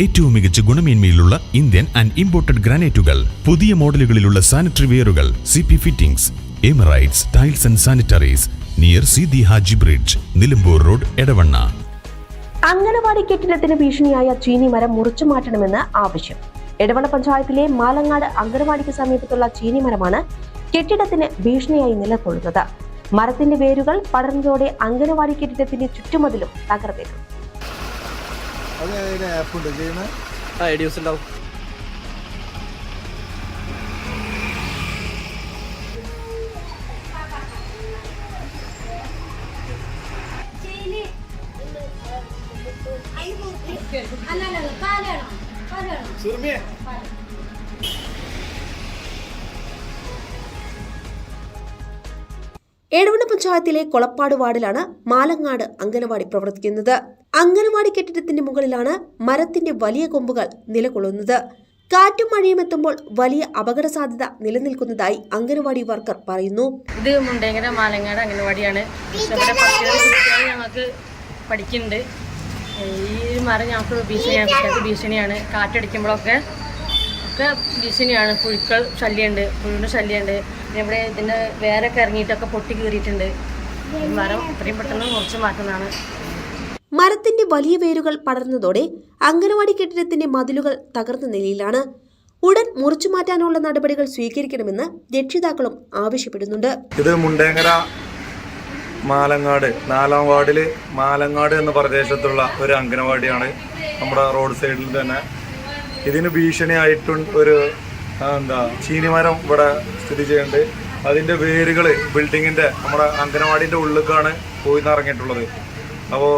ഏറ്റവും മികച്ച ഗുണമേന്മയിലുള്ള ഇന്ത്യൻ ആൻഡ് ഇമ്പോർട്ടഡ് ഗ്രാനൈറ്റുകൾ പുതിയ മോഡലുകളിലുള്ള sanitary വെയറുകൾ C P fittings Emirates tiles and sanitaries near C D Haji bridge Nilambur road Edavanna. Anganwadi കെട്ടിടത്തിന് ഭീഷണിയായ ചീനി മരം മുറിച്ചു മാറ്റണമെന്ന് ആവശ്യം. എടവണ പഞ്ചായത്തിലെ മാലങ്ങാട് അംഗനവാടിക്ക് സമീപത്തുള്ള ചീനി മരമാണ് കെട്ടിടത്തിന് ഭീഷണിയായി നിലകൊള്ളുന്നത്. മരത്തിന്റെ വേരുകൾ പടർന്നതോടെ അംഗനവാടി കെട്ടിടത്തിന്റെ ചുറ്റുമതിലും തകർന്നേക്കും അത് അതിന് ആപ്പുണ്ട് ചെയ്യണ ആ ഐഡിയസ് ഉണ്ടാവും. അല്ലല്ല എടവണ്ണ പഞ്ചായത്തിലെ കൊളപ്പാട് വാർഡിലാണ് മാലങ്ങാട് അംഗനവാടി പ്രവർത്തിക്കുന്നത്. അംഗനവാടി കെട്ടിടത്തിന്റെ മുകളിലാണ് മരത്തിന്റെ വലിയ കൊമ്പുകൾ നിലകൊള്ളുന്നത്. കാറ്റും മഴയും എത്തുമ്പോൾ വലിയ അപകട സാധ്യത നിലനിൽക്കുന്നതായി അംഗനവാടി വർക്കർ പറയുന്നു. ഇത് മുണ്ടേങ്കര മാലങ്ങാട് അംഗനവാടിയാണ്. ഞങ്ങൾക്ക് പഠിക്കുന്നുണ്ട്. ഈ മരം ഞങ്ങൾക്ക് ഭീഷണിയാണ് ഭീഷണിയാണ്. കാറ്റടിക്കുമ്പോഴൊക്കെ ഒക്കെ ഭീഷണിയാണ് പുഴുക്കൾ ശല്യമുണ്ട് പുഴുവിന്റെ ശല്യമുണ്ട് പിന്നെ ഇവിടെ ഇതിന്റെ വേരൊക്കെ ഇറങ്ങിയിട്ടൊക്കെ പൊട്ടി കീറിയിട്ടുണ്ട്. മരം എത്രയും പെട്ടെന്ന് മുറിച്ച് മാറ്റുന്നതാണ്. മരത്തിന്റെ വലിയ വേരുകൾ പടർന്നതോടെ അംഗനവാടി കെട്ടിടത്തിന്റെ മതിലുകൾ തകർന്ന നിലയിലാണ്. ഉടൻ മുറിച്ചു മാറ്റാനുള്ള നടപടികൾ സ്വീകരിക്കണമെന്ന് രക്ഷിതാക്കളും ആവശ്യപ്പെടുന്നുണ്ട്. ഇത് മുണ്ടേങ്ങര മാലങ്ങാട് നാലാം വാർഡിൽ മാലങ്ങാട് എന്ന പ്രദേശത്തുള്ള ഒരു അംഗനവാടിയാണ്. നമ്മുടെ റോഡ് സൈഡിൽ തന്നെ ഇതിന് ഭീഷണിയായിട്ടും ഒരു എന്താ ചീനിമരം ഇവിടെ സ്ഥിതി ചെയ്യുന്നുണ്ട്. അതിന്റെ വേരുകൾ ബിൽഡിങ്ങിന്റെ നമ്മുടെ അംഗനവാടിന്റെ ഉള്ളിലേക്കാണ് പോയി നിറങ്ങിയിട്ടുള്ളത് അപ്പോൾ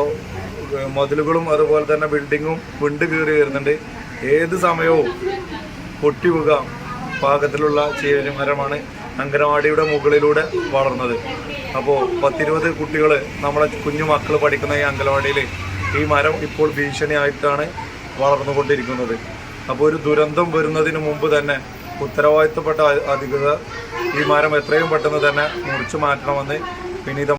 മതിലുകളും അതുപോലെ തന്നെ ബിൽഡിങ്ങും വിണ്ട് കയറി വരുന്നുണ്ട്. ഏത് സമയവും പൊട്ടി വീകാം പാകത്തിലുള്ള മരമാണ് അംഗനവാടിയുടെ മുകളിലൂടെ വളർന്നത്. അപ്പോൾ പത്തിരുപത് കുട്ടികൾ നമ്മളെ കുഞ്ഞു മക്കൾ പഠിക്കുന്ന ഈ അംഗനവാടിയിൽ ഈ മരം ഇപ്പോൾ ഭീഷണിയായിട്ടാണ് വളർന്നുകൊണ്ടിരിക്കുന്നത്. അപ്പോൾ ഒരു ദുരന്തം വരുന്നതിന് മുമ്പ് തന്നെ ഉത്തരവാദിത്തപ്പെട്ട അധികൃതർ ഈ മരം എത്രയും പെട്ടെന്ന് തന്നെ മുറിച്ചു മാറ്റണമെന്ന് വിനീതം